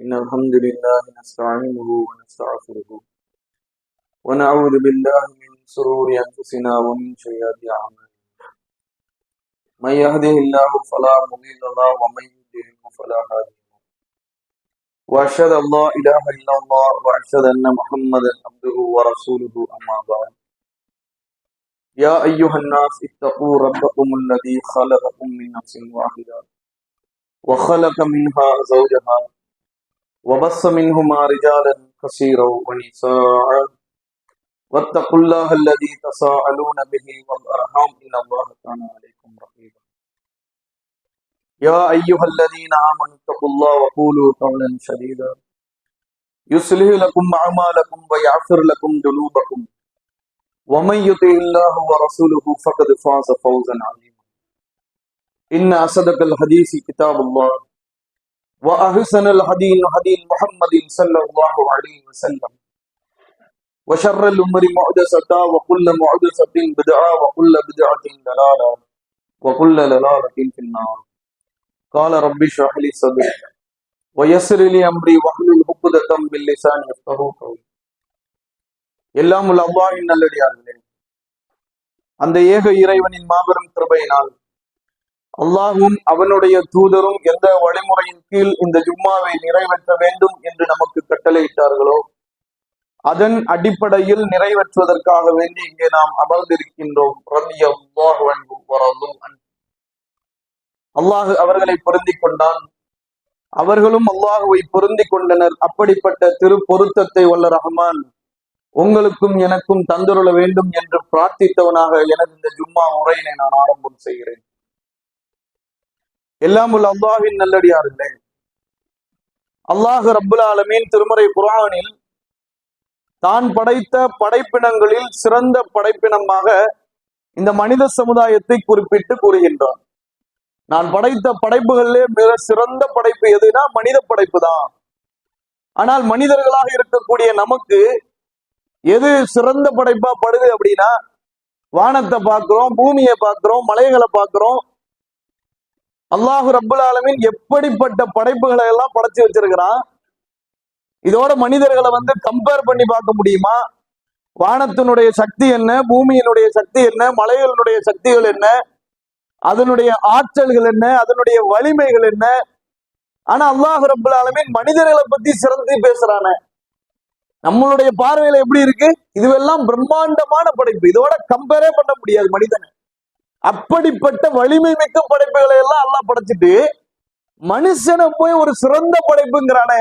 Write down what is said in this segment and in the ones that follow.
إن الحمد لله نستعينه ونستغفره ونعوذ بالله من شرور أنفسنا ومن سيئات أعمالنا. من يهده الله فلا مضل له ومن يضلل فلا هادي له. وأشهد أن لا إله إلا الله وأشهد أن محمدا عبده ورسوله أما بعد. يا أيها الناس اتقوا ربكم الذي خلقكم من نفس واحدة وخلق منها زوجها وبث منهما رجالا كثيرا ونساء. واتقوا الله الذي تساءلون به والأرحام إن الله كان عليكم رقيبا. يا أيها الذين آمنوا اتقوا الله وقولوا قولا سديدا. يصلح لكم أعمالكم ويغفر لكم ذنوبكم. ومن يطع الله ورسوله فقد فاز فوزا عظيما. إن أصدق الحديث كتاب الله. وأحسن الهدي هدي محمد صلى الله عليه وسلم وشر الأمور محدثة وكل محدثة بدعة وكل بدعة ضلالة وكل ضلالة في النار قال ربي اشرح لي صدري ويسر لي أمري واحلل عقدة باللسان يفقهوا قولي எல்லாம் உள்ள அல்லாஹின் நல்லடியார்களே அந்த ஏக இறைவனின் மாபெரும் கிருபையினால் அல்லாஹும் அவனுடைய தூதரும் எந்த வழிமுறையின் கீழ் இந்த ஜும்மாவை நிறைவேற்ற வேண்டும் என்று நமக்கு கட்டளையிட்டார்களோ அதன் அடிப்படையில் நிறைவேற்றுவதற்காக வேண்டி இங்கே நாம் அமர்ந்திருக்கின்றோம். அல்லாஹு அல்லாஹ் அவர்களை பொருந்தி கொண்டான். அவர்களும் அல்லாஹுவை பொருந்தி கொண்டனர். அப்படிப்பட்ட திரு பொருத்தத்தை வல்ல ரஹ்மான் உங்களுக்கும் எனக்கும் தந்துருள வேண்டும் என்று பிரார்த்தித்தவனாக எனது இந்த ஜும்மா உரையினை நான் ஆரம்பம் செய்கிறேன். எல்லாம் உள்ள அல்லாஹின் நல்லடியார்களே அல்லாஹ் ரப்புல் ஆலமீன் திருமறை குரானில் தான் படைத்த படைப்பினங்களில் சிறந்த படைப்பினமாக இந்த மனித சமுதாயத்தை குறிப்பிட்டு கூறுகின்றான். நான் படைத்த படைப்புகளிலே மிக சிறந்த படைப்பு எதுனா மனித படைப்பு தான். ஆனால் மனிதர்களாக இருக்கக்கூடிய நமக்கு எது சிறந்த படைப்பா படுது அப்படின்னா வானத்தை பார்க்கிறோம் பூமியை பார்க்கிறோம் மலைகளை பார்க்கிறோம் அல்லாஹு ரப்புல் ஆலமின் எப்படிப்பட்ட படைப்புகளை எல்லாம் படைச்சு வச்சிருக்கிறான்? இதோட மனிதர்களை வந்து கம்பேர் பண்ணி பார்க்க முடியுமா? வானத்தினுடைய சக்தி என்ன? பூமியினுடைய சக்தி என்ன? மலைகளினுடைய சக்திகள் என்ன? அதனுடைய ஆற்றல்கள் என்ன? அதனுடைய வலிமைகள் என்ன? ஆனா அல்லாஹ் ரப்புல் ஆலமின் மனிதர்களை பத்தி சிறந்து பேசுறானே. நம்மளுடைய பார்வையில எப்படி இருக்கு? இதுவெல்லாம் பிரம்மாண்டமான படைப்பு. இதோட கம்பேரே பண்ண முடியாது மனிதனை. அப்படிப்பட்ட வலிமை மிக்க படைப்புகளை எல்லாம் அல்லா படைச்சிட்டு மனுஷனை போய் ஒரு சிறந்த படைப்புங்கிறானே.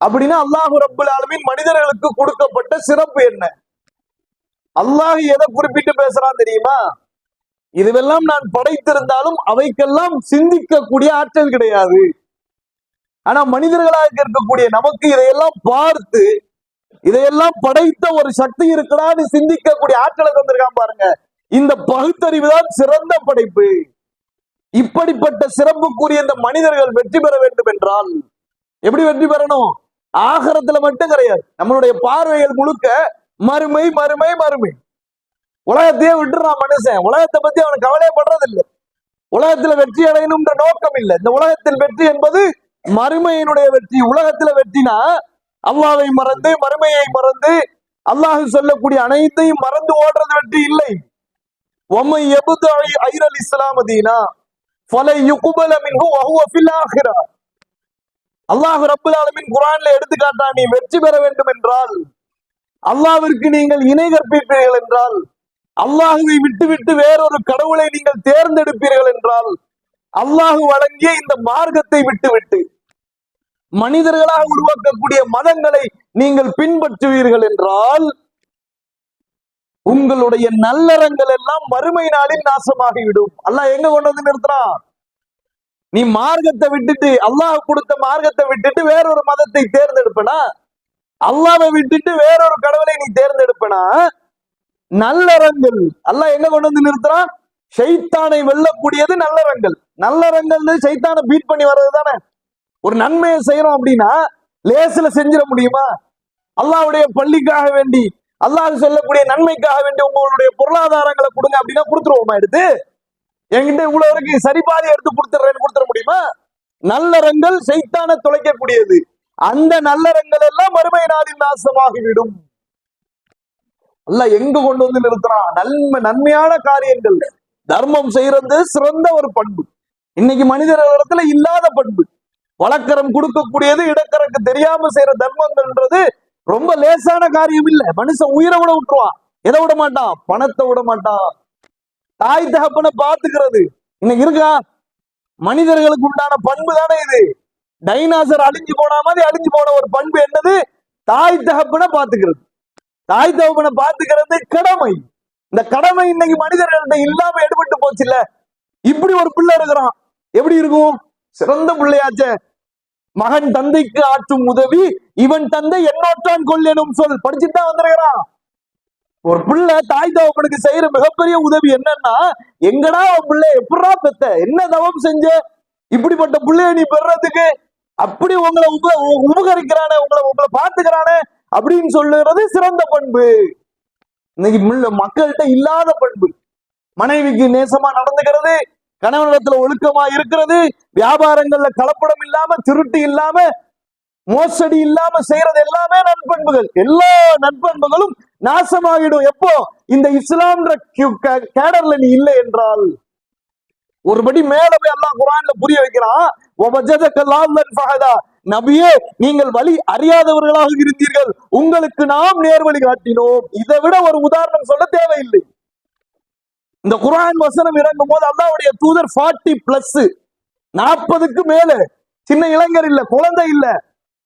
அப்படின்னா அல்லாஹு ரப்புல் ஆலமின் மனிதர்களுக்கு கொடுக்கப்பட்ட சிறப்பு என்ன? அல்லாஹ் எதை குறிப்பிட்டு பேசுறான் தெரியுமா? இதுவெல்லாம் நான் படைத்திருந்தாலும் அவைக்கெல்லாம் சிந்திக்கக்கூடிய ஆற்றல் கிடையாது. ஆனா மனிதர்களாக இருக்கக்கூடிய நமக்கு இதையெல்லாம் பார்த்து இதையெல்லாம் படைத்த ஒரு சக்தி இருக்கலான்னு சிந்திக்கக்கூடிய ஆற்றலை தந்திருக்கான் பாருங்க. இந்த பகுத்தறிவு தான் சிறந்த படைப்பு. இப்படிப்பட்ட சிறப்புக்குரிய இந்த மனிதர்கள் வெற்றி பெற வேண்டும் என்றால் எப்படி வெற்றி பெறணும்? ஆகரத்துல மட்டும் கிடையாது. நம்மளுடைய பார்வைகள் முழுக்க மறுமை மறுமை மறுமை. உலகத்தையே விட்டுறான் மனுஷன். உலகத்தை பத்தி அவன் கவலையே படுறது இல்லை உலகத்துல வெற்றி அடையணும்ன்ற நோக்கம் இல்லை. இந்த உலகத்தில் வெற்றி என்பது மறுமையினுடைய வெற்றி. உலகத்துல வெற்றினா அல்லாவை மறந்து மறுமையை மறந்து அல்லாஹ் சொல்லக்கூடிய அனைத்தையும் மறந்து ஓடுறது வெற்றி இல்லை. ஒம்மை ஐரல் ஃபலை யுகுபல மின்ஹு வஹுவ ஃபில் அல்லாஹ் ரப்பல் ஆலமீன் குர்ஆன்ல நீ வெற்றி பெற வேண்டும் என்றால் அல்லாவிற்கு நீங்கள் இணை கற்பிப்பீர்கள் என்றால் அல்லாஹுவை விட்டுவிட்டு வேறொரு கடவுளை நீங்கள் தேர்ந்தெடுப்பீர்கள் என்றால் அல்லாஹ் வழங்கிய இந்த மார்க்கத்தை விட்டுவிட்டு மனிதர்களாக உருவாக்கக்கூடிய மதங்களை நீங்கள் பின்பற்றுவீர்கள் என்றால் உங்களுடைய நல்லறங்கள் எல்லாம் மறுமை நாளில் நாசமாகிவிடும். அல்லாஹ் எங்க கொண்டு வந்து நிறுத்துறான்? நீ மார்க்கத்தை விட்டுட்டு அல்லாஹ் கொடுத்த மார்க்கத்தை விட்டுட்டு வேறொரு மதத்தை தேர்ந்தெடுப்பனா? அல்லாவை விட்டுட்டு வேறொரு கடவுளை நீ தேர்ந்தெடுப்பனா? நல்லறங்கள். அல்லாஹ் எங்க கொண்டு வந்து நிறுத்துறான்? ஷைத்தானை வெல்லக்கூடியது நல்லறங்கள். நல்லறங்கள் சைத்தானை பீட் பண்ணி வர்றது தானே? ஒரு நன்மையை செய்யறோம் அப்படின்னா லேசில் செஞ்சிட முடியுமா? அல்லாவுடைய பள்ளிக்காக வேண்டி அல்லாஹ் சொல்லக்கூடிய நன்மைக்காக வேண்டி உங்களுடைய பொருளாதாரங்களை கொடுங்க அப்படின்னா கொடுத்துருவோமா எடுத்து? என்கிட்ட இவ்வளவு சரிபாதை எடுத்து கொடுத்துறேன்னு கொடுத்துட முடியுமா? நல்லறங்கள் செய்தான தொலைக்கக்கூடியது. அந்த நல்லறங்கள் எல்லாம் மறுமை நாளில் நாசமாகிவிடும். அல்ல எங்க கொண்டு வந்து நிறுத்துறான்? நன்மை நன்மையான காரியங்கள். தர்மம் செய்யறது சிறந்த ஒரு பண்பு. இன்னைக்கு மனிதர்களிடத்துல இல்லாத பண்பு. வழக்கரம் கொடுக்கக்கூடியது இடக்கரக்கு தெரியாம செய்யற தர்மங்கள்ன்றது ரொம்ப லேசான காரியம் இல்லை. மனுஷன் உயிரை விட விட்டுருவான். எதை விட மாட்டான்? பணத்தை விட மாட்டான். தாய் தகப்பனை பாத்துக்கிறது இன்னைக்கு இருக்கா? மனிதர்களுக்கு உண்டான பண்பு தானே இது. டைனாசர் அழிஞ்சு போன மாதிரி அழிஞ்சு போன ஒரு பண்பு என்னது? தாய் தகப்பனை பாத்துக்கிறது தாய் தகப்பனை பாத்துக்கிறது கடமை. இந்த கடமை இன்னைக்கு மனிதர்கள்ட்ட இல்லாம எடுபட்டு போச்சு இல்ல. இப்படி ஒரு பிள்ளை இருக்கிறான். எப்படி இருக்கும்? சிறந்த பிள்ளையாச்சே. மகன் தந்தைக்கு ஆற்றும் உதவி இவன் தந்தை என்னோற்றான் எனும் சொல். படிச்சுட்டு தான் வந்திருக்கிறான். ஒரு பிள்ளை தாய் தகப்பனுக்கு செய்யற மிகப்பெரிய உதவி என்னன்னா எங்கடா உன் பிள்ளை எப்படா பெத்த என்ன தவம் செஞ்ச இப்படிப்பட்ட பிள்ளைய நீ பெறதுக்கு அப்படி உங்களை உப உபகரிக்கிறானே உங்களை உங்களை பாத்துக்கிறானே அப்படின்னு சொல்லுறது சிறந்த பண்பு. இன்னைக்கு முள்ள மக்கள்கிட்ட இல்லாத பண்பு. மனைவிக்கு நேசமா நடந்துக்கிறது கணவனிடத்துல ஒழுக்கமா இருக்கிறது வியாபாரங்கள்ல கலப்படம் இல்லாம திருட்டு இல்லாம மோசடி இல்லாம செய்யறது எல்லாமே நற்பண்புகள். எல்லா நற்பண்புகளும் நாசமாகிடும். எப்போ? இந்த இஸ்லாம்ன்ற கேடர்ல நீ இல்லை என்றால். ஒருபடி மேல போய் அல்லாஹ் குரான்ல புரிய வைக்கிறான் நபியே நீங்கள் வழி அறியாதவர்களாக இருந்தீர்கள். உங்களுக்கு நாம் நேர்வழி காட்டினோம். இதை விட ஒரு உதாரணம் சொல்ல தேவையில்லை. இந்த குரான் வசனம் இறங்கும் போது அல்லாவுடைய தூதர் 40 பிளஸ் நாற்பதுக்கு மேல. சின்ன இளைஞர் இல்ல குழந்தை இல்ல.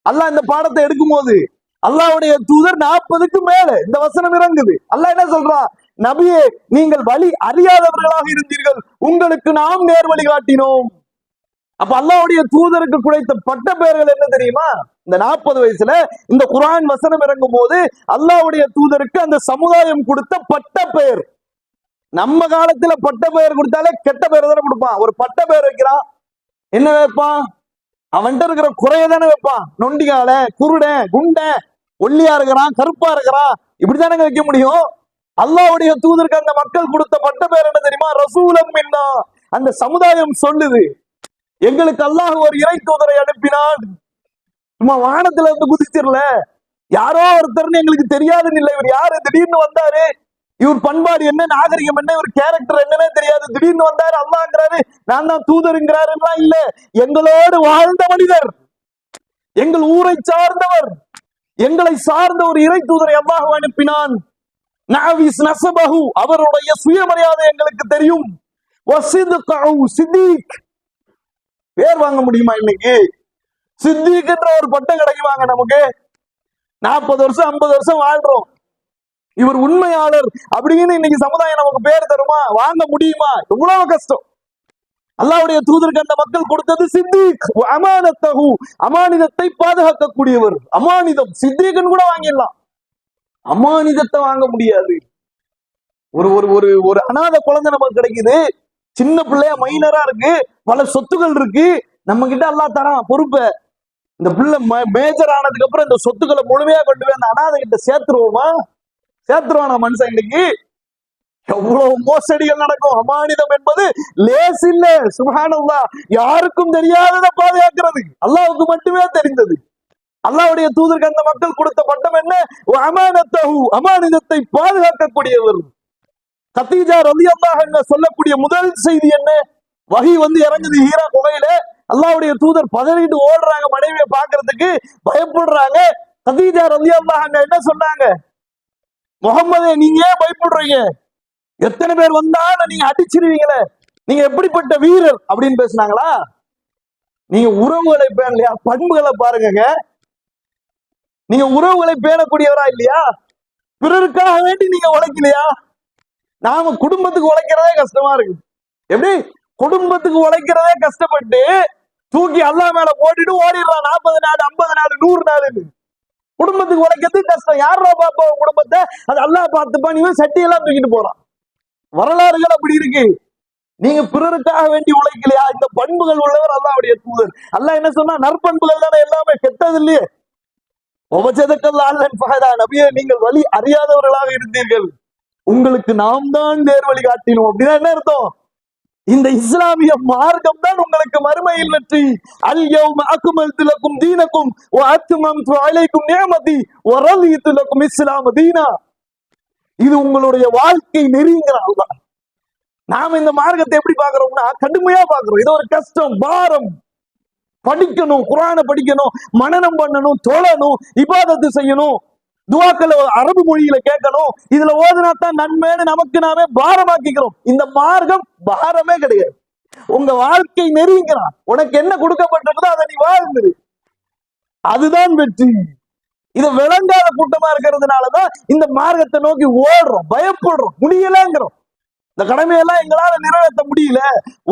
அல்லாஹ் இந்த பாடத்தை எடுக்கும் போது அல்லாஹ்வுடைய தூதர் நாற்பதுக்கு மேல. இந்த வசனம் இறங்குது. அல்லாஹ் என்ன சொல்றா? நபியே நீங்கள் வழி அறியாதவர்களாக இருந்தீர்கள். உங்களுக்கு நாம் நேர் வழி காட்டினோம். அப்ப அல்லாவுடைய தூதருக்கு குடைத்த பட்ட பெயர்கள் என்ன தெரியுமா? இந்த நாற்பது வயசுல இந்த குரான் வசனம் இறங்கும் போது அல்லாவுடைய தூதருக்கு அந்த சமுதாயம் கொடுத்த பட்ட பெயர். நம்ம காலத்துல பட்ட பெயர் கொடுத்தாலே கெட்ட பெயர் தானே கொடுப்பான். ஒரு பட்ட பெயர் வைக்கிறான். என்ன வைப்பான்? அவன்கிட்ட இருக்கிற குறைய தானே வைப்பான். நொண்டிகால குருடன் குண்டன் ஒல்லியா இருக்கிறான் கருப்பா இருக்கிறான். இப்படிதானங்க வைக்க முடியும்? அல்லாவுடைய தூதருக்கு அந்த மக்கள் கொடுத்த பட்ட பெயர் என்ன தெரியுமா? ரசூலம் என்ன அந்த சமுதாயம் சொல்லுது. எங்களுக்கு அல்லாஹ் ஒரு இறை தூதரை அனுப்பினான். சும்மா வானத்துல இருந்து குதிச்சிடல. யாரோ ஒருத்தர்னு எங்களுக்கு தெரியாதுன்னு இல்லை இவர் யாரு? திடீர்னு வந்தாரு. இவர் பண்பாடு என்ன நாகரிகம் என்ன இவர் கேரக்டர் என்னன்னே தெரியாது. திடீர்னு வந்தாரு அல்லாங்கிறாரு நான் தான் தூதருங்கிறாருலாம் இல்ல. எங்களோடு வாழ்ந்த மனிதர். எங்கள் ஊரை சார்ந்தவர். எங்களை சார்ந்த ஒரு இறை தூதரை அல்லாஹ் அனுப்பினான். நசபஹு. அவருடைய சுயமரியாதை எங்களுக்கு தெரியும். சித்திக். பேர் வாங்க முடியுமா இன்னைக்கு? சித்திக்ன்ற ஒரு பட்டம் கிடைக்குவாங்க நமக்கு. நாற்பது வருஷம் ஐம்பது வருஷம் வாழ்றோம். இவர் உண்மையாளர் அப்படின்னு இன்னைக்கு சமுதாயம் நமக்கு பேர் தருமா? வாங்க முடியுமா? எவ்வளவு கஷ்டம். அல்லாவுடைய தூதருக்கு அந்த மக்கள் கொடுத்தது சித்திக். அமானத்தகு அமானிதத்தை பாதுகாக்கக்கூடியவர். அமானிதம். சித்திகன் கூட வாங்கிடலாம். அமானிதத்தை வாங்க முடியாது. ஒரு ஒரு ஒரு ஒரு அனாத குழந்தை நமக்கு கிடைக்குது. சின்ன பிள்ளையா மைனரா இருக்கு. பல சொத்துக்கள் இருக்கு. நம்ம கிட்ட எல்லாம் தரான் பொறுப்பை. இந்த பிள்ளை மேஜர் ஆனதுக்கு அப்புறம் இந்த சொத்துக்களை முழுமையா கொண்டு போய் அந்த அனாதை கிட்ட சேர்த்துருவோமா? சேர்த்துருவான மனுஷன் இன்னைக்கு. எவ்வளவு மோசடிகள் நடக்கும். அமானிதம் என்பது லேஸ் இல்ல. சுபஹானல்லா யாருக்கும் தெரியாததை பாதுகாக்கிறது. அல்லாவுக்கு மட்டுமே தெரிந்தது. அல்லாவுடைய தூதருக்கு அந்த மக்கள் கொடுத்த பட்டம் என்ன? அமானத்தகு அமானிதத்தை பாதுகாக்கக்கூடியவர். கத்தீஜா ரலியல்லாஹு அன்ஹா சொல்லக்கூடிய முதல் செய்தி என்ன? வகி வந்து இறங்குது ஹீரா குகையில. அல்லாவுடைய தூதர் பதறிட்டு ஓடுறாங்க. மனைவியை பாக்குறதுக்கு பயப்படுறாங்க. கதீஜா ரலியல்லாஹு என்ன சொன்னாங்க? முகம்மதே நீங்க ஏன் பயப்படுறீங்க? எத்தனை பேர் வந்தாலும் நீங்க அடிச்சிருவீங்களே. நீங்க எப்படிப்பட்ட வீரர் அப்படின்னு பேசுனாங்களா? நீங்க உறவுகளை பேணலையா? பண்புகளை பாருங்க நீங்க உறவுகளை பேணக்கூடியவரா இல்லையா? பிறருக்காக வேண்டி நீங்க உழைக்கலையா? நாம குடும்பத்துக்கு உழைக்கிறதே கஷ்டமா இருக்கு. எப்படி? குடும்பத்துக்கு உழைக்கிறதே கஷ்டப்பட்டு தூக்கி அல்லா மேல ஓடிட்டு ஓடிடுறான். நாற்பது நாள் ஐம்பது நாடு நூறு நாடுன்னு. குடும்பத்துக்கு உழைக்கிறது கஷ்டம். யாரா பாப்பா உன் குடும்பத்தை? அது அல்லாஹ் பார்த்துப்பா. நீ சட்டியெல்லாம் தூக்கிட்டு போறான். வரலாறுகள் அப்படி இருக்கு. நீங்க பிறருக்காக வேண்டி உழைக்கலையா? இந்த பண்புகள் உள்ளவர் அல்லாஹ்வுடைய தூதர். அல்லா என்ன சொன்னா? நற்பண்புகள் தானே எல்லாமே கெட்டது இல்லையே. நபியே நீங்கள் வழி அறியாதவர்களாக இருந்தீர்கள். உங்களுக்கு நாம் தான் நேர் வழி காட்டினோம். அப்படின்னா என்ன அர்த்தம்? இந்த இஸ்லாமிய மார்க்கம் தான் உங்களுக்கு மறுமையில் வெற்றி. அல் யௌம திலக்கும் தீனக்கும் ஓ அத்துமம் அலைக்கும் நேமதி ஒரல் ரலிது இஸ்லாம் இஸ்லாம தீனா. இது உங்களுடைய வாழ்க்கை நெறிங்கிற அல்லாஹ் நாம இந்த மார்க்கத்தை எப்படி பாக்குறோம்னா கடுமையா பாக்குறோம் இது ஒரு கஷ்டம் பாரம். படிக்கணும் குரானை படிக்கணும் மனனம் பண்ணணும் தொழணும் இபாதத்து செய்யணும். துவாக்களை அரபு மொழியில கேட்கணும். இதுல ஓதுனா தான் நன்மைன்னு நமக்கு நாமே பாரமாக்கிக்கிறோம். இந்த மார்க்கம் பாரமே கிடையாது. உங்க வாழ்க்கை நெறிங்கிறான் உனக்கு என்ன கொடுக்கப்பட்டிருக்குதோ அதை நீ வாழ்ந்துரு அதுதான் வெற்றி. இது விளங்காத கூட்டமா இருக்கிறதுனாலதான் இந்த மார்க்கத்தை நோக்கி ஓடுறோம் பயப்படுறோம் முடியலங்கிறோம். இந்த கடமையெல்லாம் எங்களால நிறைவேற்ற முடியல.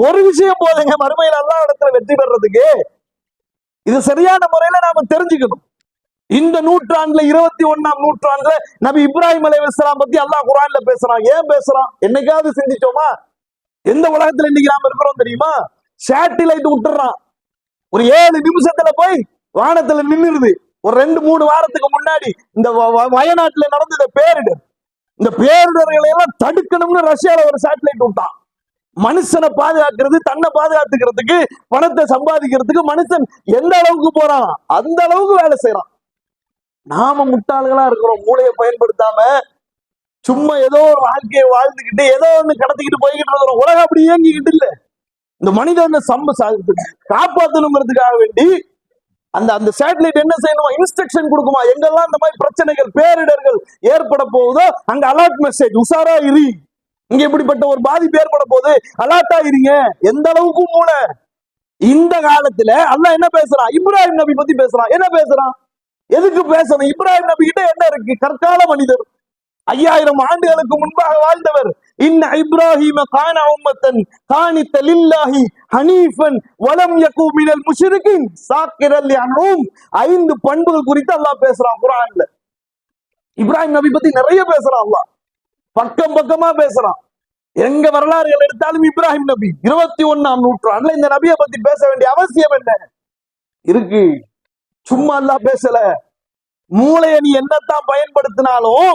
ஒரு விஷயம் போதுங்க மறுமையில எல்லாம் இடத்துல வெற்றி பெறதுக்கு. இது சரியான முறையில நாம தெரிஞ்சுக்கணும். இந்த நூற்றாண்டுல இருபத்தி ஒண்ணாம் நூற்றாண்டுல நபி இப்ராஹிம் அலை பத்தி அல்லாஹ் குரான்ல பேசுறான். ஏன் பேசுறான்? என்னைக்காவது சிந்திச்சோமா? எந்த உலகத்துல இன்னைக்கு நாம இருக்கிறோம் தெரியுமா? சேட்டிலைட் விட்டுறான். ஒரு ஏழு நிமிஷத்துல போய் வானத்துல நின்னுருது ஒரு ரெண்டு மூணு வாரத்துக்கு முன்னாடி இந்த வ- வ- வயநாட்டுல நடந்த இந்த பேரிடர் இந்த பேரிடர்களை எல்லாம் தடுக்கணும்னு ரஷ்யால ஒரு சேட்டலைட் விட்டான். மனுஷனை பாதுகாக்கிறது தன்னை பாதுகாத்துக்கிறதுக்கு பணத்தை சம்பாதிக்கிறதுக்கு மனுஷன் எந்த அளவுக்கு போறான்? அந்த அளவுக்கு வேலை செய்யறான் நாம முட்டாள்களா இருக்கிறோம். மூளையை பயன்படுத்தாம சும்மா ஏதோ ஒரு வாழ்க்கையை வாழ்ந்துகிட்டு ஏதோ ஒண்ணு கடத்திக்கிட்டு போய்கிட்டு இருக்கிறோம் உலகம் அப்படி இயங்கிக்கிட்டு இல்ல. இந்த மனிதனை சம்ப காப்பாத்தணுங்கிறதுக்காக வேண்டி அந்த அந்த சேட்டலைட் என்ன செய்யணுமா? இன்ஸ்ட்ரக்ஷன் கொடுக்குமா? எங்கெல்லாம் இந்த மாதிரி பிரச்சனைகள் பேரிடர்கள் ஏற்பட போகுதோ அங்க அலர்ட் மெசேஜ் உஷாரா இரு. இங்க இப்படிப்பட்ட ஒரு பாதிப்பு ஏற்பட போகுது அலர்ட்டா இருங்க. எந்த அளவுக்கு மூளை? இந்த காலத்துல அல்ல என்ன பேசுறான்? இப்ராஹிம் நபி பத்தி பேசுறான். என்ன பேசுறான்? எதுக்கு பேசணும்? இப்ராஹிம் நபி கிட்ட என்ன இருக்கு? கற்கால மனிதர். ஐயாயிரம் ஆண்டுகளுக்கு முன்பாக வாழ்ந்தவர். இன்ன இப்ராஹிம கான உம்மத்தன் காணித்த லில்லாஹி ஹனீஃபன் வலம் யகு மினல் முஷ்ரிகின். சாக்கிரல் அனும் ஐந்து பண்புகள் குறித்து அல்லாஹ் பேசுறான் குரான்ல இப்ராஹிம் நபி பத்தி நிறைய பேசுறான் அல்லாஹ். பக்கம் பக்கமா பேசுறான். எங்க வரலாறுகள் எடுத்தாலும் இப்ராஹிம் நபி இருபத்தி ஒண்ணாம் நூற்றாண்டுல இந்த நபியை பத்தி பேச வேண்டிய அவசியம் என்ன? இருக்கு. சும்மா எல்லாம் பேசல. மூளைய நீ என்னத்தான் பயன்படுத்தினாலும்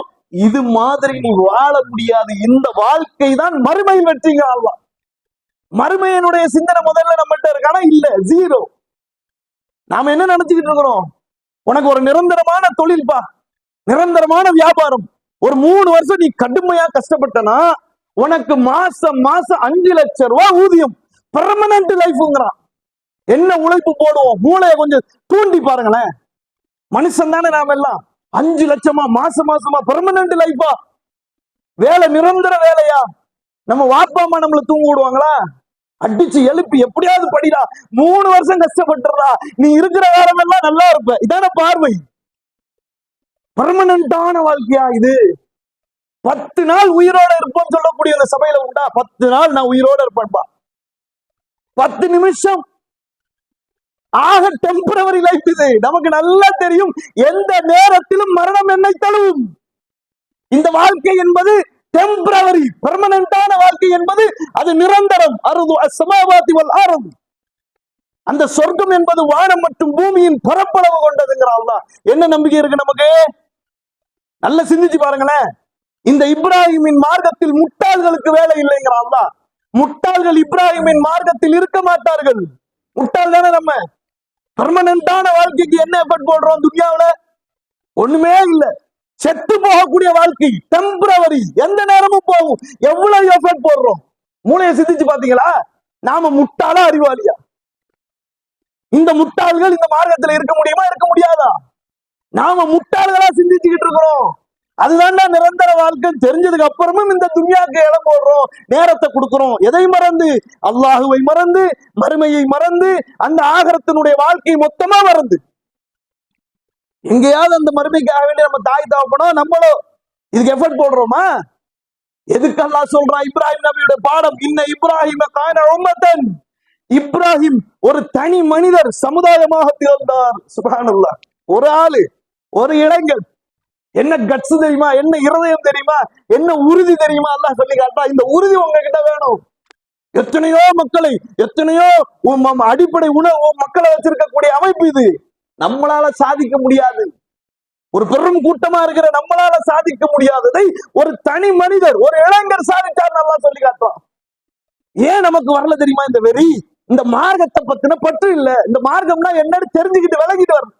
இது மாதிரி நீ வாழ முடியாது. இந்த வாழ்க்கை தான் மறுமையில் வெற்றிங்க ஆழ்வா மறுமையனுடைய சிந்தனை முதல்ல நம்மகிட்ட இருக்கானா இல்ல ஜீரோ நாம என்ன நினைச்சுக்கிட்டு இருக்கிறோம்? உனக்கு ஒரு நிரந்தரமான தொழில்பா நிரந்தரமான வியாபாரம். ஒரு மூணு வருஷம் நீ கடுமையா கஷ்டப்பட்டனா உனக்கு மாசம் மாசம் அஞ்சு லட்சம் ரூபாய் ஊதியம். பெர்மனன்ட் லைஃப்ங்கிறான் என்ன உழைப்பு போடுவோம்? மூளையை கொஞ்சம் தூண்டி பாருங்களேன். மனுஷன் தானே நாம எல்லாம். அஞ்சு லட்சமா மாசம் மாசமா பெர்மனன்ட் லைஃபா வேலை நிரந்தர வேலையா? நம்ம வாப்பா அம்மா நம்மள தூங்க விடுவாங்களா? அடிச்சு எழுப்பி எப்படியாவது படிடா. மூணு வருஷம் கஷ்டப்பட்டுறா. நீ இருக்கிற காலம் எல்லாம் நல்லா இருப்ப. இதான பார்வை. பர்மனண்டான வாழ்க்கையா இது? பத்து நாள் உயிரோட இருப்போம் சொல்லக்கூடிய அந்த சபையில உண்டா? பத்து நாள் நான் உயிரோட இருப்பேன்பா. பத்து நிமிஷம் ஆக டெம்பரவரி லைஃப் இது. நமக்கு நல்லா தெரியும் எந்த நேரத்திலும் மரணம் என்னை தழுவும். இந்த வாழ்க்கை என்பது டெம்பரவரி பெர்மனண்டான வாழ்க்கை என்பது அது நிரந்தரம். அருது அஸ்ஸமாவாதி வல் ஆரது. அந்த சொர்க்கம் என்பது வானம் மற்றும் பூமியின் பரப்பளவு கொண்டதுங்கிறான் என்ன நம்பிக்கை இருக்கு நமக்கு? நல்ல சிந்திச்சு பாருங்களேன். இந்த இப்ராஹிமின் மார்க்கத்தில் முட்டாள்களுக்கு வேலை இல்லைங்கிறான் முட்டாள்கள் இப்ராஹிமின் மார்க்கத்தில் இருக்க மாட்டார்கள். முட்டாள் தானே நம்ம? பர்மனண்டான வாழ்க்கைக்கு என்ன எஃபர்ட் போடுறோம் துனியாவுல? ஒண்ணுமே இல்ல. செத்து போகக்கூடிய வாழ்க்கை டெம்பரவரி எந்த நேரமும் போகும். எவ்வளவு எஃபர்ட் போடுறோம்? மூளையை சிந்திச்சு பாத்தீங்களா? நாம முட்டாளா அறிவாளியா? இந்த முட்டாள்கள் இந்த மார்க்கத்துல இருக்க முடியுமா இருக்க முடியாதா? நாம முட்டாள்களா சிந்திச்சுக்கிட்டு இருக்கிறோம். அதுதான்டா நிரந்தர வாழ்க்கை. தெரிஞ்சதுக்கு அப்புறமும் இந்த துன்யாக்கு இடம் போடுறோம் நேரத்தை கொடுக்கிறோம். எதை மறந்து? அல்லாஹுவை மறந்து மறுமையை மறந்து அந்த ஆகரத்தினுடைய வாழ்க்கை மொத்தமா மறந்து. எங்கேயாவது அந்த மறுமைக்காக வேண்டிய நம்ம தாய் தகப்பனோ நம்மளோ இதுக்கு எஃபர்ட் போடுறோமா? எதுக்கு அல்லாஹ் சொல்றான் இப்ராஹிம் நபியோட பாடம் இன்ன இப்ராஹிம கான உம்மத்தன். இப்ராஹிம் ஒரு தனி மனிதர் சமுதாயமாக திகழ்ந்தார் சுபஹானல்லாஹ். ஒரு ஆளு ஒரு இளைஞன். என்ன கட்ஸ் தெரியுமா? என்ன இருதயம் தெரியுமா? என்ன உறுதி தெரியுமா? எல்லாம் சொல்லி காட்டா இந்த உறுதி உங்ககிட்ட வேணும். எத்தனையோ மக்களை எத்தனையோ உம் அடிப்படை உணவு மக்களை வச்சிருக்கக்கூடிய அமைப்பு இது. நம்மளால சாதிக்க முடியாது. ஒரு பெரும் கூட்டமா இருக்கிற நம்மளால சாதிக்க முடியாததை ஒரு தனி மனிதர் ஒரு இளைஞர் சாதித்தார் நல்லா சொல்லி காட்டுறோம் ஏன் நமக்கு வரல தெரியுமா இந்த வெறி? இந்த மார்க்கத்தை பத்தின பற்று இல்ல. இந்த மார்க்கம்னா என்னன்னு தெரிஞ்சுக்கிட்டு விளங்கிட்டு வரணும்.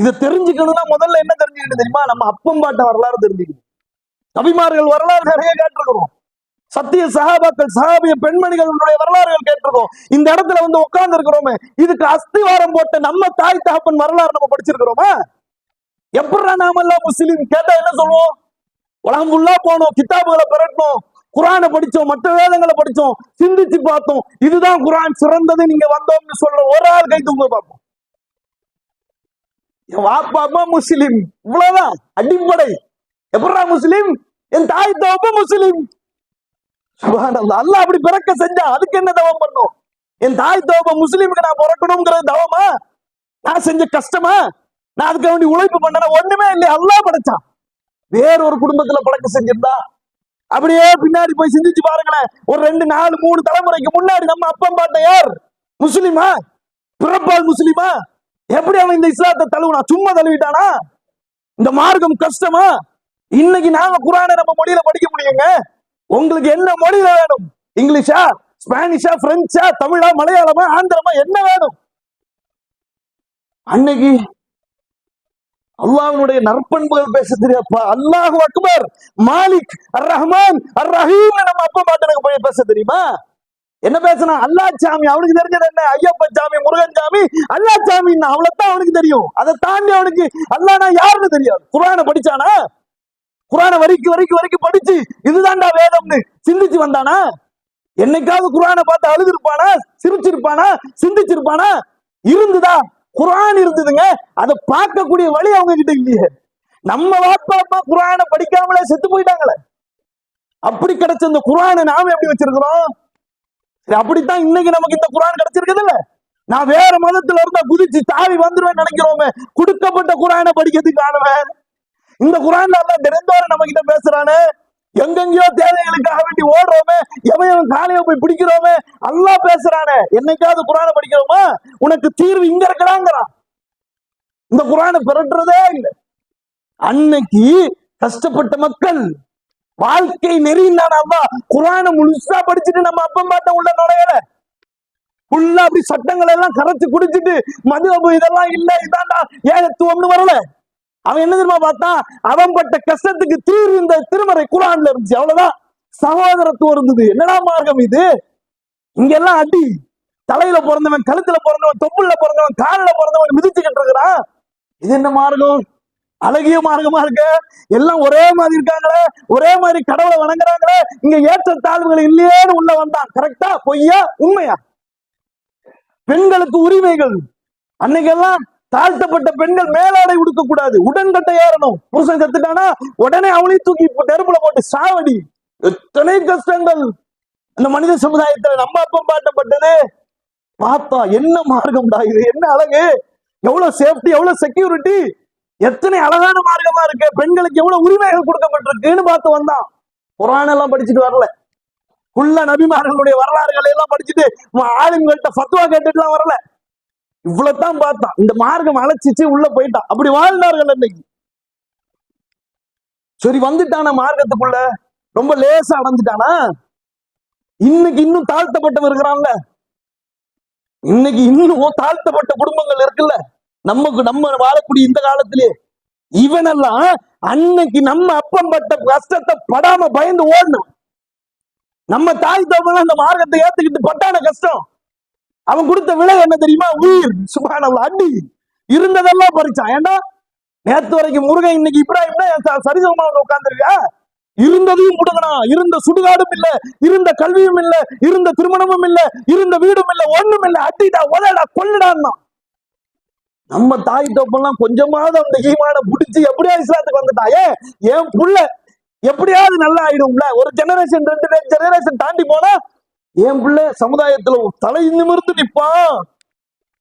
இதை தெரிஞ்சுக்கணும்னா முதல்ல என்ன தெரிஞ்சுக்கணும் தெரியுமா? நம்ம அப்பம் பாட்ட வரலாறு தெரிஞ்சுக்கணும். நபிமார்கள் வரலாறு நிறைய கேட்டிருக்கிறோம். சத்திய சகாபாக்கள் சகாபிய பெண்மணிகளுடைய வரலாறுகள் கேட்டிருக்கோம் இந்த இடத்துல வந்து உட்கார்ந்து இருக்கிறோமே இதுக்கு அஸ்திவாரம் போட்ட நம்ம தாய் தகப்பன் வரலாறு நம்ம படிச்சிருக்கிறோமா? எப்படா நாமெல்லாம் முஸ்லீம்? கேட்டா என்ன சொல்லுவோம்? உலகம் ஃபுல்லா போனோம். கிதாபுகளை பெறட்டோம் குரானை படிச்சோம். மற்ற வேதங்களை படிச்சோம். சிந்திச்சு பார்த்தோம். இதுதான் குரான் சிறந்தது. நீங்க வந்தோம்னு சொல்ற ஒரு ஆள் கை தூங்க பார்ப்போம். என் வாப்பா அம்மா முஸ்லீம். இவ்வளவுதான். அடிப்படை. எப்படா முஸ்லீம்? என் தாய் தவப்ப முஸ்லீம். சுப்ஹானல்லாஹ் அல்லாஹ் அப்படி பிறக்க செஞ்சா அதுக்கு என்ன தவம் பண்ணும்? என் தாய் தவப்ப முஸ்லீமுக்கு நான் பிறக்கணுங்கிறது தவமா? நான் செஞ்ச கஷ்டமா? நான் அதுக்கு வேண்டி உழைப்பு பண்ணன ஒண்ணுமே இல்லை அல்லாஹ் படைச்சான் வேற ஒரு குடும்பத்துல பழக்க செஞ்சிருந்தா? அப்படியே பின்னாடி போய் சிந்திச்சு பாருங்களேன். ஒரு ரெண்டு நாலு மூணு தலைமுறைக்கு முன்னாடி நம்ம அப்பம் பாட்ட யார்? முஸ்லிமா? பிறப்பால் முஸ்லிமா? எப்படி அவன் இந்த இஸ்லாத்தை தழுவுனா சும்மா தழுவிட்டானா? இந்த மார்க்கம் கஷ்டமா? இன்னைக்கு நாங்க குரானை நம்ம மொழியில படிக்க முடியுங்க? உங்களுக்கு என்ன மொழியில வேணும்? இங்கிலீஷா ஸ்பானிஷா பிரெஞ்சா தமிழா மலையாளமா ஆந்திரமா என்ன வேணும்? அன்னைக்கு அல்லாஹனுடைய நற்பண்புகள் பேச தெரியாப்பா அல்லாஹ் அக்பர் மாலிக் அர் ரஹ்மான் அர் ரஹீம் நம்ம அப்பா பாட்டு எனக்கு பேச தெரியுமா? என்ன பேசுனா அல்லா சாமி அவனுக்கு தெரிஞ்சது என்ன? ஐயப்பன் சாமி முருகன் சாமி அல்லா சாமி அவ்வளவுதான் அவனுக்கு தெரியும். அதை தாண்டி அவனுக்கு அல்லானா யாருன்னு தெரியாது. குரானை படிச்சானா? குரானை வரைக்கும் வரைக்கும் வரைக்கும் படிச்சு இதுதான்டா வேதம்னு சிந்திச்சு வந்தானா? என்னைக்காவது குரானை பார்த்து அழுதுருப்பானா? சிரிச்சிருப்பானா? சிந்திச்சிருப்பானா? இருந்துதா? குரான் இருந்ததுங்க. அதை பார்க்கக்கூடிய வழி அவங்க கிட்ட இல்லையே. நம்ம வாப்பா அப்பா குரானை படிக்காமலே செத்து போயிட்டாங்களே. அப்படி கிடைச்ச இந்த குரானை நாம எப்படி வச்சிருக்கிறோம்? அப்படித்தான் இன்னைக்கு நமக்கு இந்த குரான் கிடைச்சிருக்குது இல்ல நான் வேற மதத்துல இருந்தா குதிச்சு தாவி வந்துருவேன் நினைக்கிறோமே கொடுக்கப்பட்ட குரானை படிக்கிறதுக்கு ஆனவன் இந்த குரான் எல்லாம் தினந்தோறும் நம்ம கிட்ட பேசுறானே. எங்கெங்கயோ தேவைகளுக்காக வேண்டி ஓடுறோமே எவன் காலையை போய் பிடிக்கிறோமே அல்லாஹ் பேசுறானே. என்னைக்காவது குரானை படிக்கிறோமா? உனக்கு தீர்வு இங்க இருக்கிறாங்கிறான் இந்த குரானை பிறட்டுறதே இல்லை. அன்னைக்கு கஷ்டப்பட்ட மக்கள் வாழ்க்கை நெறியினான் அல்லா குரானை முழுசா படிச்சுட்டு நம்ம அப்பம் பாட்ட உள்ள நுழையல. ஃபுல்லா அப்படி சட்டங்கள் எல்லாம் கரைச்சு குடிச்சிட்டு மது அபு இதெல்லாம் இல்ல இதாண்டா ஏகத்துவம்னு வரல. அவன் என்ன தெரியுமா பார்த்தான்? அவன் பட்ட கஷ்டத்துக்கு தீர் இந்த திருமறை குரான்ல இருந்துச்சு. அவ்வளவுதான். சகோதரத்துவம் இருந்தது. என்னடா மார்க்கம் இது? இங்க எல்லாம் அடி. தலையில பிறந்தவன் கழுத்துல பிறந்தவன் தொப்புள்ள பிறந்தவன் காலில் பிறந்தவன் மிதிச்சுக்கிட்டு இருக்கிறான். இது என்ன மார்க்கம்? அழகிய மார்க்கமா இருக்க. எல்லாம் ஒரே மாதிரி இருக்காங்களே ஒரே மாதிரி கடவுளை வணங்குறாங்களே இங்க ஏற்ற தாழ்வுகள் இல்லையேன்னு உள்ள வந்தான். கரெக்டா பொய்யா? உண்மையா? பெண்களுக்கு உரிமைகள். அன்னைக்கெல்லாம் தாழ்த்தப்பட்ட பெண்கள் மேலாடை உடுக்க கூடாது. உடன்கட்டை ஏறணும். புருஷன் செத்துட்டானா உடனே அவளையும் தூக்கி நெருப்புல போட்டு சாவடி. எத்தனை கஷ்டங்கள். அந்த மனித சமுதாயத்துல நம்ம அப்பம் பாட்டப்பட்டது. பார்த்தா என்ன மார்க்கம்டா இது? என்ன அழகு? எவ்வளவு சேஃப்டி எவ்வளவு செக்யூரிட்டி எத்தனை அழகான மார்க்கமா இருக்கு. பெண்களுக்கு எவ்வளவு உரிமைகள் கொடுக்கப்பட்டிருக்குன்னு பார்த்து வந்தான். புராணம் எல்லாம் படிச்சுட்டு வரல. உள்ள நபிமார்களுடைய வரலாறுகளை எல்லாம் படிச்சுட்டு ஆளுங்கள்ட்ட ஃபத்வா கேட்டுட்டுலாம் வரல. இவ்வளவுதான் பார்த்தான். இந்த மார்க்கம் அழைச்சிச்சு உள்ள போயிட்டான். அப்படி வாழ்ந்தார்கள் இன்னைக்கு சரி வந்துட்டான மார்க்கத்துக்குள்ள? ரொம்ப லேசா அடைஞ்சிட்டானா? இன்னைக்கு இன்னும் தாழ்த்தப்பட்டவன் இருக்கிறான்ல. இன்னைக்கு இன்னும் தாழ்த்தப்பட்ட குடும்பங்கள் இருக்குல்ல? நமக்கு நம்ம வாழக்கூடிய இந்த காலத்திலே இவனெல்லாம் அன்னைக்கு நம்ம அப்பம் பட்ட கஷ்டத்தை படாம பயந்து ஓடணும் நம்ம தாய் தகவல் அந்த மார்க்கத்தை ஏத்துக்கிட்டு பட்டான கஷ்டம். அவன் கொடுத்த விலை என்ன தெரியுமா? உயிர். சுபானல்ல அடி. இருந்ததெல்லாம் பறிச்சான் ஏன்னா நேத்து வரைக்கும் முருகன் இன்னைக்கு இப்ராஹிம்னா சரிசமமா உட்கார்ந்துருக்கா இருந்ததையும் முடுங்கணும் இருந்த சுடுகாடும் இல்ல இருந்த கல்வியும் இல்ல இருந்த திருமணமும் இல்ல இருந்த வீடும் இல்ல ஒண்ணும் இல்ல. அடிடா உதடா கொள்ளுடான்னா நம்ம தாய் தோப்பெல்லாம் கொஞ்சமாவது அந்த ஈமான புடிச்சு எப்படியா இஸ்லாத்துக்கு வந்துட்டாயே? என் புள்ள எப்படியாவது நல்லா ஆயிடும்ல? ஒரு ஜெனரேஷன் ரெண்டு ஜெனரேஷன் தாண்டி போனா என் பிள்ளை சமுதாயத்துல தலை நிமிர்ந்து நிப்பான்.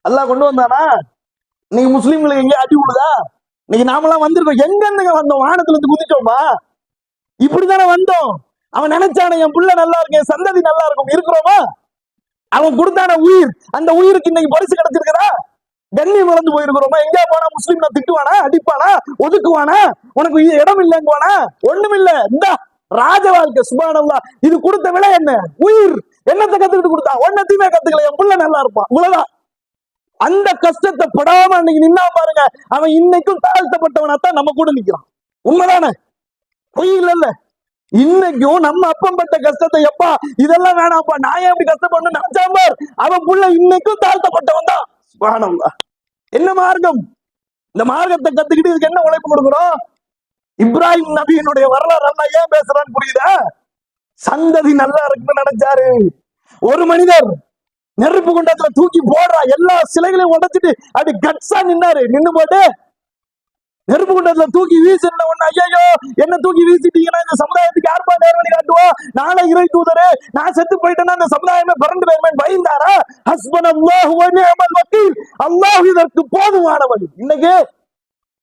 எல்லாம் கொண்டு வந்தானா? இன்னைக்கு முஸ்லீம்களுக்கு எங்கேயும் அடி விழுதா இன்னைக்கு நாமெல்லாம் வந்திருக்கோம். எங்க இருந்துங்க வந்தோம்? வானத்துல இருந்து குதிச்சோமா? இப்படிதானே வந்தோம். அவன் நினைச்சானே என் பிள்ளை நல்லா இருக்கும் என் சந்ததி நல்லா இருக்கும் இருக்கிறோமா? அவன் கொடுத்தான உயிர் அந்த உயிருக்கு இன்னைக்கு பரிசு கிடைச்சிருக்குதா? கண்ணியம் இழந்து போயிருக்கிறோமா? எங்க போனா முஸ்லீம் திட்டுவானா? அடிப்பானா? ஒதுக்குவானா? உனக்கு இடம் இல்லைங்குவானா? ஒண்ணும் இல்ல. இந்தா ராஜ வாழ்க்கை சுபானல்லா. இது கொடுத்த விலை என்ன? உயிர். என்னத்தை கத்துக்கிட்டு கொடுத்தா? ஒன்னத்தையுமே கத்துக்கல. என் புள்ள நல்லா இருப்பான். இவ்வளவுதான். அந்த கஷ்டத்தை படாம அன்னைக்கு நின்னா பாருங்க. அவன் இன்னைக்கும் தாழ்த்தப்பட்டவனா தான் நம்ம கூட நிக்கிறான். உண்மைதானே? பொய் இல்ல இன்னைக்கும் நம்ம அப்பம் பட்ட கஷ்டத்தை எப்பா இதெல்லாம் வேணாம்ப்பா. நான் ஏன் அப்படி கஷ்டப்படணும்? நினைச்சான் அவன் புள்ள இன்னைக்கும் தாழ்த்தப்பட்டவன் தான். சுப்ஹானல்லாஹ். என்ன மார்க்கம்? இந்த மார்க்கத்தை கத்துக்கிட்டு இதுக்கு என்ன உழைப்பு கொடுக்குறோம் இப்ராஹிம் நபியினுடைய வரலாறு எல்லாம் ஏன் பேசுறான்னு புரியுதா? சந்ததி நல்லா இருக்குன்னு நினைச்சாரு. ஒரு மனிதர் நெருப்பு குண்டத்துல தூக்கி போடுறா. எல்லா சிலைகளையும் உடைச்சிட்டு அப்படி கட்ஸா நின்னாரு. நின்னு போட்டு நெருப்பு குண்டத்துல தூக்கி வீசின ஒண்ணு ஐயோ என்ன தூக்கி வீசிட்டீங்கன்னா இந்த சமுதாயத்துக்கு யாருப்பா நேர்வழி காட்டுவோம் நாளை இறை தூதரு நான் செத்து போயிட்டேன்னா இந்த சமுதாயமே பறந்து போயிருமே பயந்தாரா? ஹஸ்பண்ட் அல்லாஹ் வக்கீல். அல்லாஹ் இதற்கு போதுமானவன் இன்னைக்கு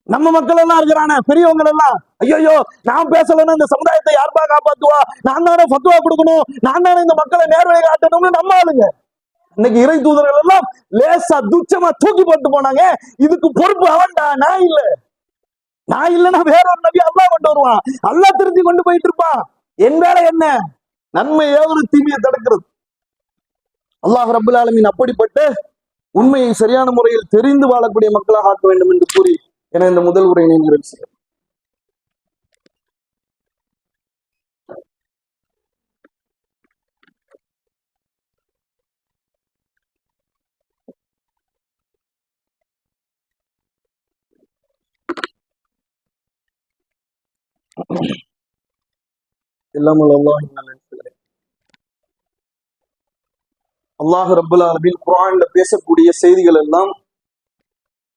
நம்ம மக்கள் எல்லாம் இருக்கிறானே பெரியவங்க எல்லாம் ஐயோ நான் பேசலன்னா இந்த சமுதாயத்தை யாருப்பா காப்பாத்துவா? நான் தானே ஃபத்வா கொடுக்கணும். நான் தானே இந்த மக்களை நேர்வழி காட்டணும்னு நம்ம ஆளுங்க. இன்னைக்கு இறை தூதர்கள் எல்லாம் லேசா துச்சமா தூக்கி போட்டு போனாங்க. இதுக்கு பொறுப்பு அவன்டா நான் இல்ல. நான் இல்லைன்னா வேற ஒரு நபி அல்லாஹ் கொண்டு வருவான். அல்லாஹ் திருத்தி கொண்டு போயிட்டு இருப்பான். என் வேலை என்ன? நன்மை ஏவது தீமையை தடுக்கிறது. அல்லாஹ் ரபுல் ஆலமின் அப்படிப்பட்ட உண்மையை சரியான முறையில் தெரிந்து வாழக்கூடிய மக்களாக ஆக்க வேண்டும் என்று கூறி என இந்த முதல் உரையினை நிறைவு செய்யும் எல்லாம் அல்லாஹ் ரபுல் அலபின் குரான்ல பேசக்கூடிய செய்திகள் எல்லாம்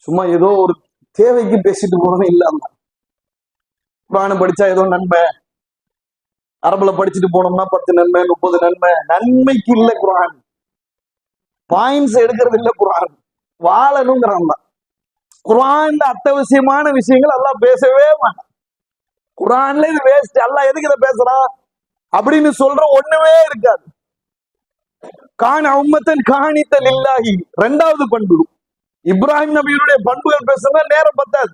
சும்மா ஏதோ ஒரு தேவைக்கு பேசிட்டு போனவன் இல்லாம குரானை படிச்சா ஏதோ நன்மை. அரபுல படிச்சுட்டு போனோம்னா பத்து நன்மை முப்பது நன்மை. நன்மைக்கு இல்ல குரான் பாயிண்ட்ஸ் எடுக்கிறது இல்ல குரான் வாழணுங்கிறான் தான் குர்ஆன்ல அத்தியாவசியமான விஷயங்கள் எல்லாம் பேசவே மாட்டான். குரான்ல இது வேஸ்ட் அல்லா எதுக்கு இதை பேசுறான்? அப்படின்னு சொல்ற ஒண்ணுமே இருக்காது. காண உம்மத்தன் காணித்தல் இல்லாகி ரெண்டாவது பண்பு. இப்ராஹிம் நபியினுடைய பண்புகள் பேசுனா நேரம் பத்தாது.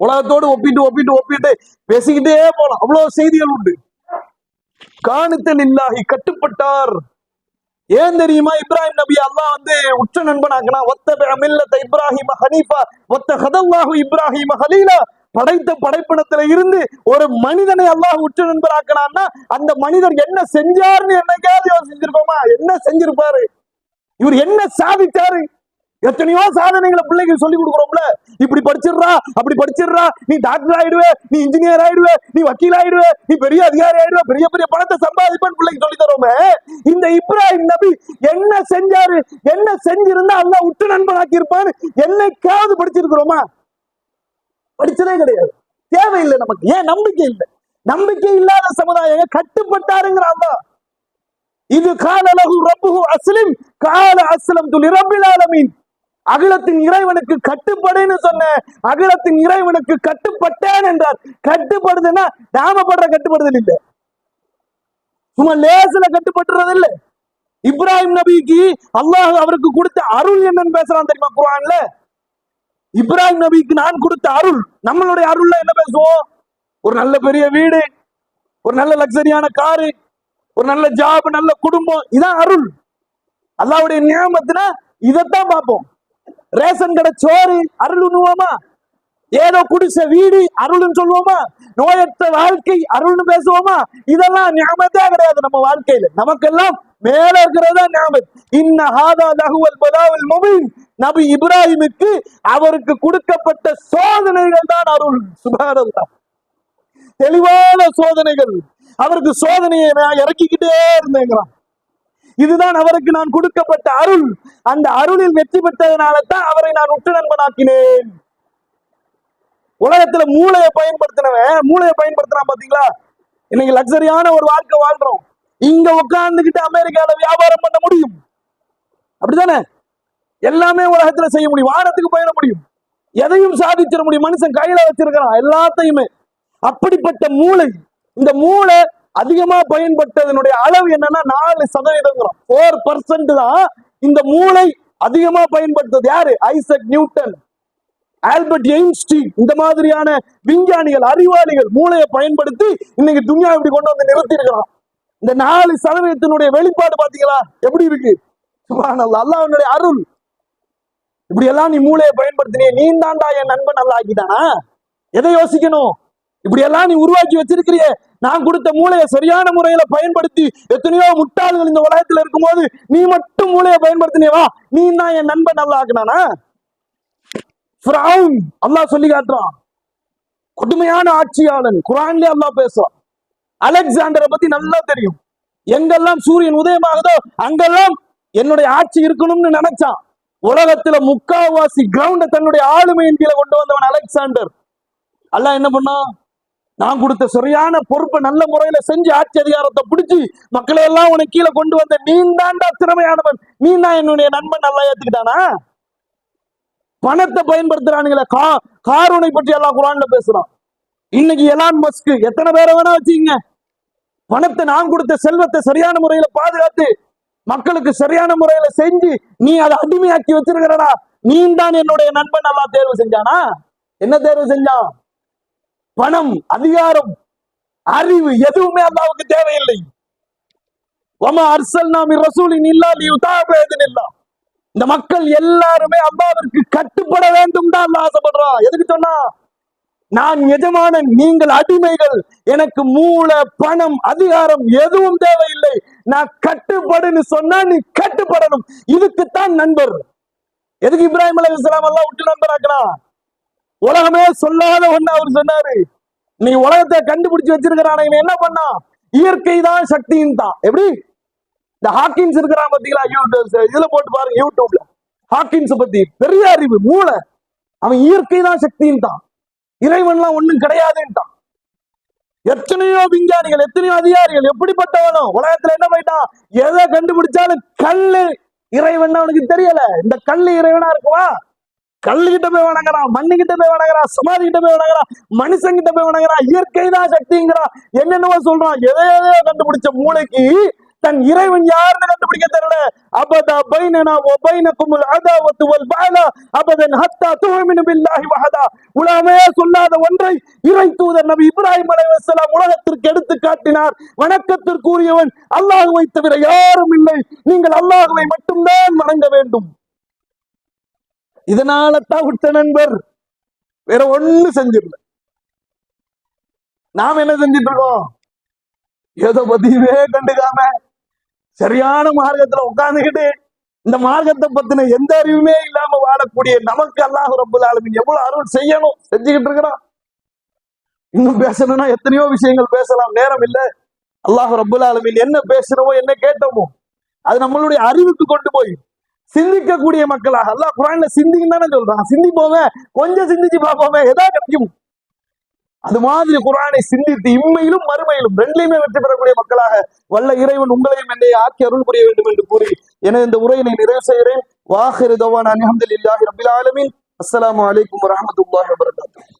உலகத்தோடு ஒப்பிட்டு ஒப்பிட்டு ஒப்பிட்டு பேசிக்கிட்டே போலாம். அவ்வளவு செய்திகள் உண்டு. காணித்தல் இல்லாகி கட்டுப்பட்டார். ஏன் தெரியுமா? இப்ராஹிம் நபி அல்லாஹ் வந்து உற்ற நண்பனாக்குனா ஒத்த மில்லத்த இப்ராஹிம ஹனீஃபா ஒத்த ஹதல்லாஹு இப்ராஹிம ஹலீலா படைத்த படைப்பினத்துல இருந்து ஒரு மனிதனை அல்லாஹ் உற்ற நண்பராக்கினான்னா அந்த மனிதர் என்ன செஞ்சாருன்னு என்னைக்காவது யோசிச்சிருக்கோமா என்ன செஞ்சிருப்பாரு? இவர் என்ன சாதிச்சாரு? எத்தனையோ சாதனைகளை பிள்ளைக்கு சொல்லி கொடுக்குறோம்ல. இப்படி படிச்சிடுறா அப்படி படிச்சிடுறா நீ டாக்டர் ஆயிடுவே நீ இன்ஜினியர் ஆயிடுவே நீ வக்கீல் ஆயிடுவே நீ பெரிய அதிகாரி ஆயிடுவே பெரிய பெரிய பணத்தை சம்பாதிப்பேன்னு பிள்ளைக்கு சொல்லி தரோமே. இந்த இப்ராஹிம் நபி என்ன செஞ்சாரு? என்ன செஞ்சிருந்தா அல்ல உற்று நண்பனாக்கி இருப்பான்னு என்னைக்காவது படிச்சிருக்கிறோமா? படிச்சதே கிடையாது. தேவையில்லை நமக்கு. ஏன்? நம்பிக்கை இல்லை. நம்பிக்கை இல்லாத சமுதாயம் கட்டுப்பட்டாருங்கிறான் அல்லாஹ். இது காலலகு ரப்புகு அஸ்லிம் கால அஸ்லம் துணி ரப்பில் ஆலமீன். அகிலத்தின் இறைவனுக்கு கட்டுப்படைன்னு சொன்ன அகிலத்தின் இறைவனுக்கு கட்டுப்பட்டேன் என்றார். கட்டுப்படுதுன்னா நாம படுற கட்டுப்படுதல் இல்லை. சும்மா லேசில கட்டுப்பட்டுறது இல்லை இப்ராஹிம் நபிக்கு அல்லாஹ் அவருக்கு கொடுத்த அருள் என்னன்னு பேசுறான் தெரியுமா குரான்ல இப்ராஹிம் நபிக்கு நான் கொடுத்த அருள். நம்மளுடைய அருள்ல என்ன பேசுவோம்? ஒரு நல்ல பெரிய வீடு ஒரு நல்ல லக்ஸரியான காரு ஒரு நல்ல ஜாப் நல்ல குடும்பம். இதான் அருள். அல்லாவுடைய நியமத்தினா இதைத்தான் பார்ப்போம். ரேஷன் கடை சோறு அருள் உண்ணுவோமா? ஏதோ குடிச வீடு அருள்னு சொல்லுவோமா? நோயற்ற வாழ்க்கை அருள்னு பேசுவோமா? இதெல்லாம் ஞாபகத்தே கிடையாது நம்ம வாழ்க்கையில. நமக்கெல்லாம் மேல இருக்கிறதா ஞாபகம் இன்ன ஹாதா லஹுவல் பலாவல் முபீன். நபி இப்ராஹிமுக்கு அவருக்கு கொடுக்கப்பட்ட சோதனைகள் தான் அருள். சுபானல்லாஹ் தெளிவான சோதனைகள். அவருக்கு சோதனையை நான் இறக்கிக்கிட்டே இருந்தேங்கிறான். இதுதான் அவருக்கு நான் கொடுக்கப்பட்ட அருள். அந்த அருளில் வெற்றி பெற்றதுனால தான் அவரை நான் உற்று நண்பனாக்கினேன் உலகத்துல மூளையை பயன்படுத்தினவன் மூளையை பயன்படுத்தினான் பாத்தீங்களா? இன்னைக்கு லக்ஸரியான ஒரு வாழ்க்கை வாழ்றோம். இங்க உட்கார்ந்துகிட்டு அமெரிக்கால வியாபாரம் பண்ண முடியும். அப்படிதானே எல்லாமே உலகத்துல செய்ய முடியும். வானத்துக்கு பயண முடியும். எதையும் சாதிச்சிட முடியும். மனுஷன் கையில வச்சிருக்கிறான். எல்லாத்தையுமே. அப்படிப்பட்ட மூளை. இந்த மூளை அதிகமா பயன்பட்டதனுடைய அளவு என்னன்னா நாலு சதவீதம் ஃபோர் பர்சன்ட் தான் இந்த மூளை அதிகமா பயன்படுத்தது. யாரு? Isaac Newton. ஆல்பர்ட் எயின்ஸ்டீன் இந்த மாதிரியான விஞ்ஞானிகள் அறிவாளிகள் மூளையை பயன்படுத்தி இன்னைக்கு துன்யா இப்படி கொண்டு வந்து நிறுத்தி இருக்கிறான் இந்த நாலு சதவீதத்தினுடைய வெளிப்பாடு பாத்தீங்களா எப்படி இருக்கு? சுப்ஹானல்லாஹ் அருள். இப்படி எல்லாம் நீ மூளையை பயன்படுத்தினே நீ தாண்டா என் நண்பன் நல்லா ஆக்கிட்டானா எதை யோசிக்கணும்? இப்படி எல்லாம் நீ உருவாக்கி வச்சிருக்கிறியே. நான் கொடுத்த மூளையை சரியான முறையில பயன்படுத்தி எத்தனையோ முட்டாள்கள் இந்த உலகத்துல இருக்கும்போது நீ மட்டும் மூளையை பயன்படுத்தினியவா நீ தான் என் நண்பன் நல்லா ஆக்கினானா அல்லாஹ் சொல்லி காட்டுறான். கொடுமையான ஆட்சியாளன். குரான்லயே அல்லாஹ் பேசுறான். அலெக்சாண்டரை பத்தி நல்லா தெரியும். எங்கெல்லாம் சூரியன் உதயமாகுதோ அங்கெல்லாம் என்னுடைய ஆட்சி இருக்கணும்னு நினைச்சான். உலகத்துல முக்காவாசி கிரவுண்ட தன்னுடைய ஆளுமையின் கீழே கொண்டு வந்தவன் அலெக்சாண்டர். அல்ல என்ன பண்ணான் நான் கொடுத்த சரியான பொறுப்பை நல்ல முறையில செஞ்சு ஆட்சி அதிகாரத்தை பிடிச்சி மக்களை எல்லாம் உனக்கு கீழே கொண்டு வந்த நீ தாண்டா திறமையானவன். நீ தான் என்னுடைய நண்பன் நல்லா ஏத்துக்கிட்டானா? பணத்தை பயன்படுத்துறானுங்களே கா காரூனை பற்றி எல்லாம் குரான்ல பேசுறான். இன்னைக்கு எலான் மஸ்க் எத்தனை பேரை வேணா வச்சுக்கங்க. பணத்தை நான் கொடுத்த செல்வத்தை சரியான முறையில பாதுகாத்து மக்களுக்கு சரியான முறையில செஞ்சு நீ அதை அடிமையாக்கி வச்சிருக்கிறடா. நீ தான் என்னுடைய நண்பன் நல்லா தேர்வு செஞ்சானா? என்ன தேர்வு செஞ்சான்? பணம் அதிகாரம் அறிவு எதுவுமே அல்லாவுக்கு தேவையில்லை. ஒமா அர்சல் நாம் ரசூலின் இல்லா லியுதாபேதன் இந்த மக்கள் எல்லாருமே அல்லாவிற்கு கட்டுப்பட வேண்டும் தான் ஆசைப்படுறான். எதுக்கு சொன்னா நான் எஜமானன் நீங்கள் அடிமைகள் எனக்கு மூல பணம் அதிகாரம் எதுவும் தேவையில்லை நான் கட்டுப்படுன்னு சொன்னா நீ கட்டுப்படணும் இதுக்குத்தான் நண்பர் எதுக்கு இப்ராஹிம் அலி இஸ்லாம் எல்லாம் விட்டு நண்பராக்கனா உலகமே சொல்லாத ஒண்ணு அவர் சொன்னாரு நீ உலகத்தை கண்டுபிடிச்சு வச்சிருக்கிறான இவன் என்ன பண்ணான் இயற்கை தான் சக்தியும் தான் எப்படி இந்த ஹாக்கின்ஸ் இருக்கிறான் பாத்தீங்களா இதுல போட்டு பாருங்க யூடியூப்ல ஹாக்கின்ஸ் பத்தி பெரிய அறிவு மூளை அவன் இயற்கை தான் சக்தியும் தான் இறைவன்லாம் ஒண்ணும் கிடையாதுன்ட்டான். எத்தனையோ விஞ்ஞானிகள் எத்தனையோ அதிகாரிகள் எப்படிப்பட்டவனும் உலகத்துல என்ன போயிட்டான்? எதை கண்டுபிடிச்சாலும் கல்லு இறைவன் அவனுக்கு தெரியல. இந்த கல்லு இறைவனா இருக்குவா கல்லு கிட்ட போய் வணங்குறான் மண்ணு கிட்ட போய் வணங்குறான் சமாதி கிட்ட போய் வணங்குறான் மனுஷன் கிட்ட போய் வணங்குறான் இயற்கை தான் சக்திங்கிறான். என்னென்னவோ சொல்றான். எதை எதையோ கண்டுபிடிச்ச மூளைக்கு தன் இறைவன் யாருன்னு கண்டுபிடிக்க தெரியல. அபதா பைனனா ஓ பைனகுமுல் அதாவத்து வல் பாலா. அபதன் ஹத்தா துஹ்மினு பில்லாஹி வஹதா. உலகமே சொல்லாத ஒன்றை இறை தூதர் நபி இப்ராஹிம் அலைஹிஸ்ஸலாம் உலகத்திற்கு எடுத்து காட்டினார். வணக்கத்திற்குரியவன் அல்லாஹ்வை தவிர யாரும் இல்லை. நீங்கள் அல்லாஹ்வை மட்டும்தான் வணங்க வேண்டும். இதனால தான் விட்ட நண்பர். வேற ஒண்ணு செஞ்சிடல. நாம் என்ன செஞ்சிட்டு இருக்கோம்? ஏதோ பதிவே கண்டுக்காம சரியான மார்க்கத்துல உட்கார்ந்துகிட்டு இந்த மார்க்கத்தை பத்தின எந்த அறிவுமே இல்லாம வாழக்கூடிய நமக்கு அல்லாஹ் ரபுல் ஆலமீன் எவ்வளவு அருள் செய்யணும் செஞ்சுக்கிட்டு இருக்கிறோம் இன்னும் பேசணும்னா எத்தனையோ விஷயங்கள் பேசலாம் நேரம் இல்ல. அல்லாஹ் ரபுல் ஆலமீன் என்ன பேசுறோமோ என்ன கேட்டோமோ அது நம்மளுடைய அறிவுக்கு கொண்டு போய் சிந்திக்கக்கூடிய மக்களாக. அல்லாஹ் குரான்ல சிந்திக்கும் தானே சொல்றான். சிந்திப்போமே கொஞ்சம் சிந்திச்சு பார்ப்போமே எதா கிடைக்கும். அது மாதிரி குரானை சிந்தித்து இம்மையிலும் மறுமையிலும் ரெண்டிலுமே வெற்றி பெறக்கூடிய மக்களாக வல்ல இறைவன் உங்களையும் என்னை ஆக்கி அருள் புரிய வேண்டும் என்று கூறி என இந்த உரையினை நிறைவு செய்கிறேன். வாஹிரு தவான் அலமதுல்லாஹி ரபில் ஆலமின். அஸ்லாம் அலைக்கும் வரஹ்மத்துல்லாஹி வபரகாத்துஹு.